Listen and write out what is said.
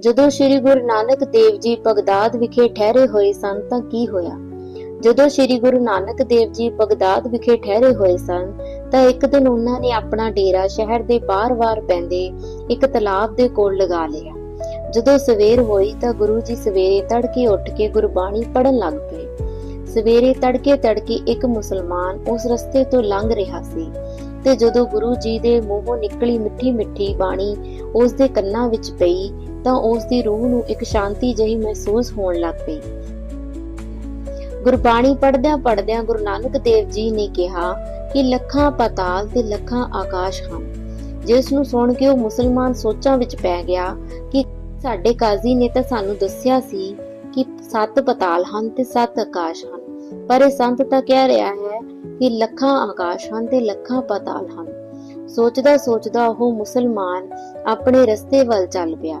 ਜਦੋਂ ਸ੍ਰੀ ਗੁਰੂ ਨਾਨਕ ਦੇਵ ਜੀ ਬਗਦਾਦ ਵਿਖੇ ਠਹਿਰੇ ਹੋਏ ਸਨ ਤਾਂ ਕੀ ਹੋਇਆ? ਜਦੋਂ ਸ੍ਰੀ ਗੁਰੂ ਨਾਨਕ ਦੇਵ ਜੀ ਬਗਦਾਦ ਵਿਖੇ ਠਹਿਰੇ ਹੋਏ ਸਨ ਤਾਂ ਇੱਕ ਦਿਨ ਉਹਨਾਂ ਨੇ ਆਪਣਾ ਡੇਰਾ ਸ਼ਹਿਰ ਦੇ ਬਾਹਰ-ਬਾਹਰ ਪੈਂਦੇ ਇੱਕ ਤਲਾਬ ਦੇ ਕੋਲ ਲਗਾ ਲਿਆ। ਜਦੋਂ ਸਵੇਰ ਹੋਈ ਤਾਂ ਗੁਰੂ ਜੀ ਸਵੇਰੇ ਤੜਕੇ ਉੱਠ ਕੇ ਗੁਰਬਾਣੀ ਪੜਨ ਲੱਗ ਪਏ। ਸਵੇਰੇ ਤੜਕੇ ਤੜਕੇ ਇੱਕ ਮੁਸਲਮਾਨ ਉਸ ਰਸਤੇ ਤੋਂ ਲੰਘ ਰਿਹਾ ਸੀ ਤੇ ਜਦੋਂ ਗੁਰੂ ਜੀ ਦੇ ਮੂੰਹੋਂ ਨਿਕਲੀ ਮਿੱਠੀ ਮਿੱਠੀ ਬਾਣੀ ਉਸ ਦੇ ਕੰਨਾਂ ਵਿੱਚ ਪਈ ਤਾਂ ਉਸ ਦੀ ਰੂਹ ਨੂੰ ਇੱਕ ਸ਼ਾਂਤੀ ਜਿਹੀ ਮਹਿਸੂਸ ਹੋਣ ਲੱਗ ਪਈ। ਗੁਰਬਾਣੀ ਪੜ੍ਹਦਿਆਂ ਪੜ੍ਹਦਿਆਂ ਗੁਰੂ ਨਾਨਕ ਦੇਵ ਜੀ ਨੇ ਕਿਹਾ ਕਿ ਲੱਖਾਂ ਪਤਾਲ ਤੇ ਲੱਖਾਂ ਆਕਾਸ਼ ਹਨ। ਜਿਸ ਨੂੰ ਸੁਣ ਕੇ ਉਹ ਮੁਸਲਮਾਨ ਸੋਚਾਂ ਵਿੱਚ ਪੈ ਗਿਆ ਕਿ ਸਾਡੇ ਕਾਜ਼ੀ ਨੇ ਤਾਂ ਸਾਨੂੰ ਦੱਸਿਆ ਸੀ ਕਿ ਸੱਤ ਪਤਾਲ ਹਨ ਤੇ ਸੱਤ ਆਕਾਸ਼ ਹਨ। ਪਰ ਇਹ ਸੰਤ ਤਾਂ ਕਹਿ ਰਿਹਾ ਹੈ ਕਿ ਲੱਖਾਂ ਆਕਾਸ਼ ਹਨ ਤੇ ਲੱਖਾਂ ਪਤਾਲ ਹਨ। ਸੋਚਦਾ ਸੋਚਦਾ ਉਹ ਮੁਸਲਮਾਨ ਆਪਣੇ ਰਸਤੇ ਵੱਲ ਚੱਲ ਪਿਆ।